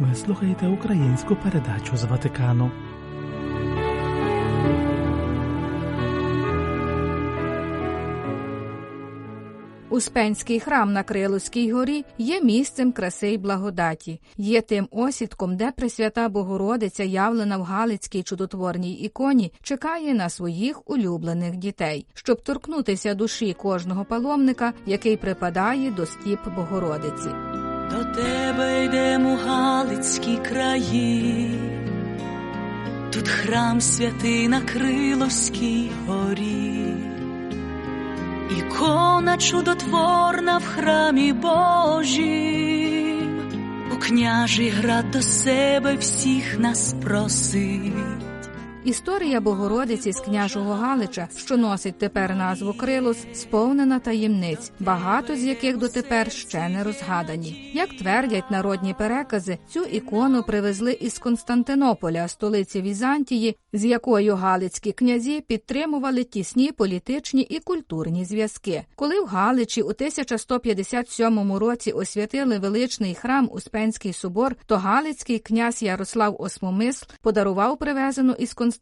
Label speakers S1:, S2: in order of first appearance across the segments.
S1: Ви слухаєте українську передачу з Ватикану.
S2: Успенський храм на Криловській горі є місцем краси й благодаті, є тим осідком, де Пресвята Богородиця, явлена в Галицькій чудотворній іконі, чекає на своїх улюблених дітей, щоб торкнутися душі кожного паломника, який припадає до стіп Богородиці.
S3: Тебе йдемо Галицькі краї, тут храм святий на Криловській горі, ікона чудотворна в храмі Божім, у княжий град до себе всіх нас просить.
S2: Історія Богородиці з княжого Галича, що носить тепер назву Крилос, сповнена таємниць, багато з яких дотепер ще не розгадані. Як твердять народні перекази, цю ікону привезли із Константинополя, столиці Візантії, з якою галицькі князі підтримували тісні політичні і культурні зв'язки. Коли в Галичі у 1157 році освятили величний храм Успенський собор, то Галицький князь Ярослав Осмомисл подарував привезену із Константинополя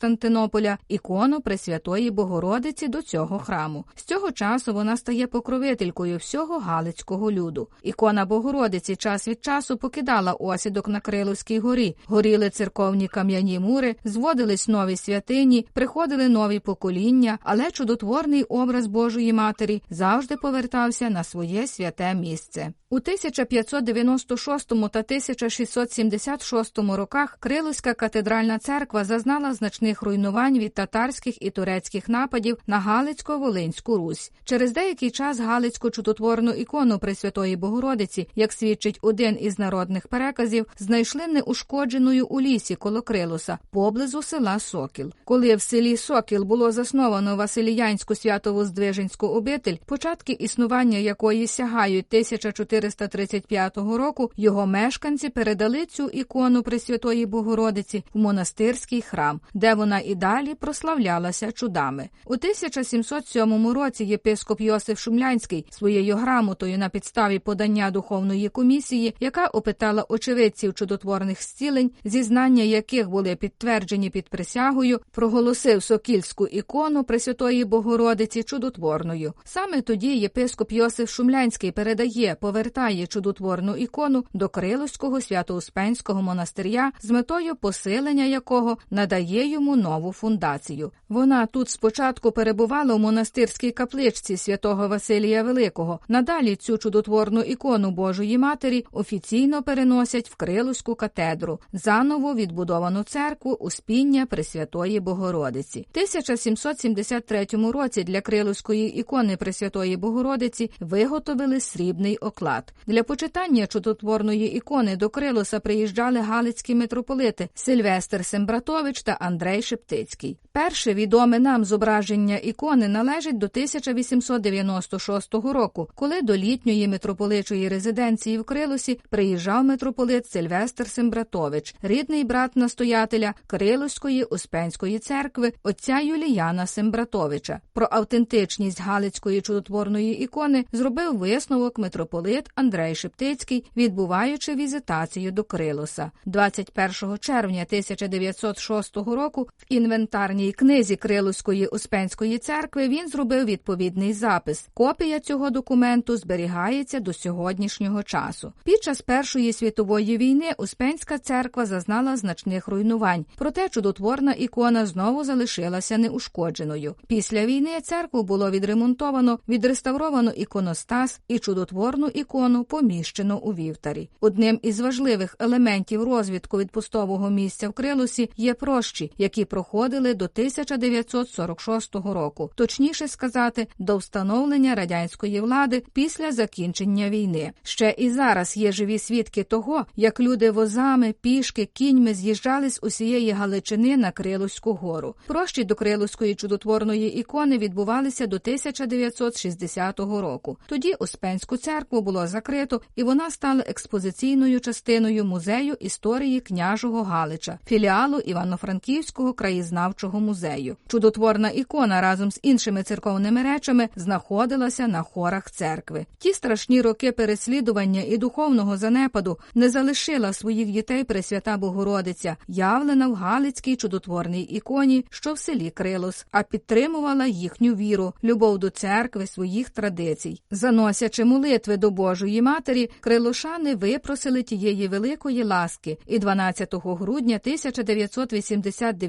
S2: ікону Пресвятої Богородиці до цього храму. З цього часу вона стає покровителькою всього Галицького люду. Ікона Богородиці час від часу покидала осідок на Криловській горі, горіли церковні кам'яні мури, зводились нові святині, приходили нові покоління, але чудотворний образ Божої Матері завжди повертався на своє святе місце. У 1596 та 1676 роках Криловська катедральна церква зазнала значних руйнувань від татарських і турецьких нападів на Галицько-Волинську Русь. Через деякий час Галицьку чудотворну ікону Пресвятої Богородиці, як свідчить один із народних переказів, знайшли неушкодженою у лісі коло Крилоса, поблизу села Сокіл. Коли в селі Сокіл було засновано Василіянську святово-здвиженську обитель, початки існування якої сягають 1435 року, його мешканці передали цю ікону Пресвятої Богородиці в монастирський храм, де вона і далі прославлялася чудами. У 1707 році єпископ Йосиф Шумлянський своєю грамотою на підставі подання духовної комісії, яка опитала очевидців чудотворних зцілень, зізнання яких були підтверджені під присягою, проголосив сокільську ікону Пресвятої Богородиці чудотворною. Саме тоді єпископ Йосиф Шумлянський передає, повертає чудотворну ікону до Криловського свято-успенського монастиря з метою посилення якого надає йому нову фундацію. Вона тут спочатку перебувала у монастирській капличці святого Василія Великого. Надалі цю чудотворну ікону Божої Матері офіційно переносять в Криловську катедру, заново відбудовану церкву Успіння Пресвятої Богородиці. 1773 році для Криловської ікони Пресвятої Богородиці виготовили срібний оклад. Для почитання чудотворної ікони до Крилоса приїжджали галицькі митрополити Сильвестр Сембратович та Андрей Шептицький. Перше відоме нам зображення ікони належить до 1896 року, коли до літньої митрополичої резиденції в Крилосі приїжджав митрополит Сильвестр Сембратович, рідний брат настоятеля Крилоської Успенської церкви, отця Юліяна Сембратовича. Про автентичність Галицької чудотворної ікони зробив висновок митрополит Андрей Шептицький, відбуваючи візитацію до Крилоса. 21 червня 1906 року в інвентарній книзі Крилоської Успенської церкви він зробив відповідний запис. Копія цього документу зберігається до сьогоднішнього часу. Під час Першої світової війни Успенська церква зазнала значних руйнувань, проте чудотворна ікона знову залишилася неушкодженою. Після війни церкву було відремонтовано, відреставровано іконостас і чудотворну ікону поміщено у вівтарі. Одним із важливих елементів розвідку відпустового місця в Крилосі є прощі, які проходили до 1946 року, точніше сказати, до встановлення радянської влади після закінчення війни. Ще і зараз є живі свідки того, як люди возами, пішки, кіньми з'їжджали з усієї Галичини на Крилоську гору. Прощі до Крилоської чудотворної ікони відбувалися до 1960 року. Тоді Успенську церкву було закрито, і вона стала експозиційною частиною музею історії княжого Галича, філіалу Івано-Франківської Київського краєзнавчого музею. Чудотворна ікона разом з іншими церковними речами знаходилася на хорах церкви. Ті страшні роки переслідування і духовного занепаду не залишила своїх дітей Пресвята Богородиця, явлена в Галицькій чудотворній іконі, що в селі Крилос, а підтримувала їхню віру, любов до церкви, своїх традицій. Заносячи молитви до Божої Матері, крилошани випросили тієї великої ласки, і 12 грудня 1989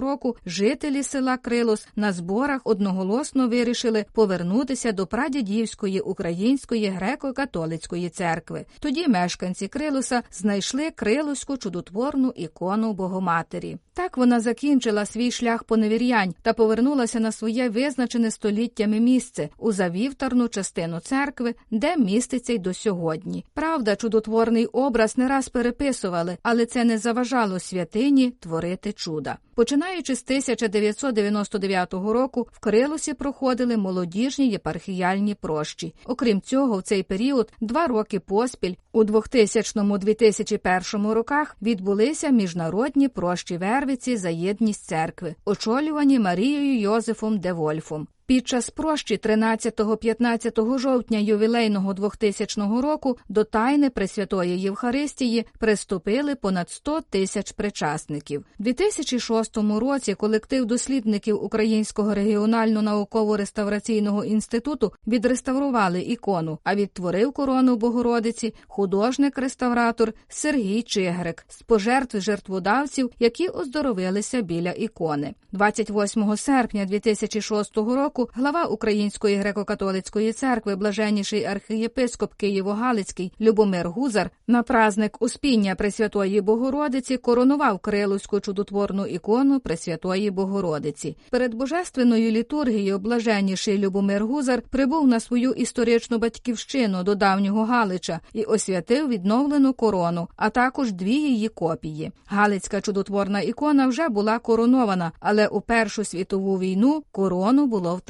S2: року жителі села Крилос на зборах одноголосно вирішили повернутися до прадідівської української греко-католицької церкви. Тоді мешканці Крилоса знайшли крилоську чудотворну ікону Богоматері. Так вона закінчила свій шлях поневірянь та повернулася на своє визначене століттями місце у завівтарну частину церкви, де міститься й до сьогодні. Правда, чудотворний образ не раз переписували, але це не заважало святині творити чуда. Починаючи з 1999 року, в Крилосі проходили молодіжні єпархіяльні прощі. Окрім цього, в цей період два роки поспіль у 2000-2001 роках відбулися міжнародні прощі Вервиці за єдність церкви, очолювані Марією Йозефом де Вольфом. Під час прощі 13-15 жовтня ювілейного 2000 року до тайни Пресвятої Євхаристії приступили понад 100 тисяч причасників. У 2006 році колектив дослідників Українського регіонально-науково-реставраційного інституту відреставрували ікону, а відтворив корону Богородиці художник-реставратор Сергій Чигрик з пожертв жертводавців, які оздоровилися біля ікони. 28 серпня 2006 року глава Української греко-католицької церкви, блаженніший архієпископ Києво-Галицький Любомир Гузар на праздник Успіння Пресвятої Богородиці коронував Крилуську чудотворну ікону Пресвятої Богородиці. Перед божественною літургією блаженніший Любомир Гузар прибув на свою історичну батьківщину до давнього Галича і освятив відновлену корону, а також дві її копії. Галицька чудотворна ікона вже була коронована, але у Першу світову війну корону було втрачено.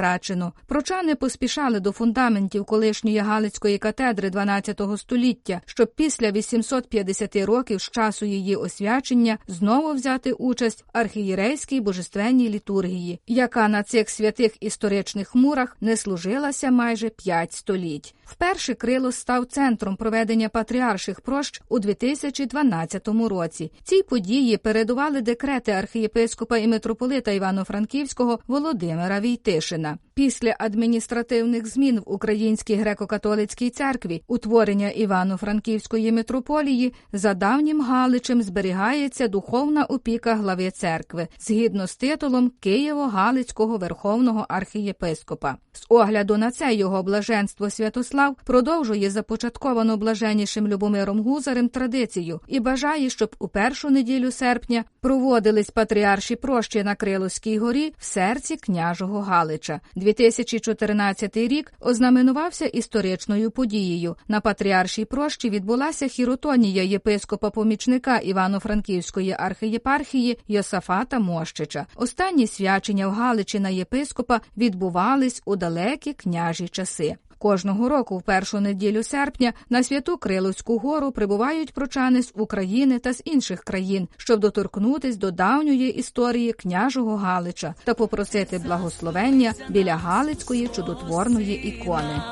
S2: Прочани поспішали до фундаментів колишньої Галицької катедри 12 століття, щоб після 850 років з часу її освячення знову взяти участь в архієрейській божественній літургії, яка на цих святих історичних мурах не служилася майже п'ять століть. Вперше Крило став центром проведення патріарших прощ у 2012 році. Цій події передували декрети архієпископа і митрополита Івано-Франківського Володимира Війтишина. Після адміністративних змін в Українській греко-католицькій церкві утворення Івано-Франківської митрополії за давнім Галичем зберігається духовна опіка глави церкви згідно з титулом Києво-Галицького верховного архієпископа. З огляду на це його блаженство Святослав продовжує започатковану блаженнішим Любомиром Гузарем традицію і бажає, щоб у першу неділю серпня проводились патріарші прощі на Криловській горі в серці княжого Галича. 2014 рік ознаменувався історичною подією. На патріаршій прощі відбулася хіротонія єпископа помічника Івано-Франківської архієпархії Йосафата Мощича. Останні свячення в Галичі на єпископа відбувались у далекі княжі часи. Кожного року, в першу неділю серпня, на святу Криловську гору прибувають прочани з України та з інших країн, щоб доторкнутись до давньої історії княжого Галича та попросити благословення біля Галицької чудотворної ікони.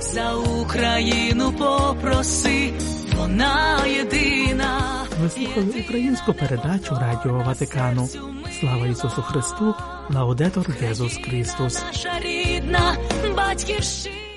S3: За Україну попроси, вона єдина.
S1: Ви слухали українську передачу Радіо Ватикану. Слава Ісусу Христу! Лаудетор Єсус Христос!
S3: Наша рідна батьківщина.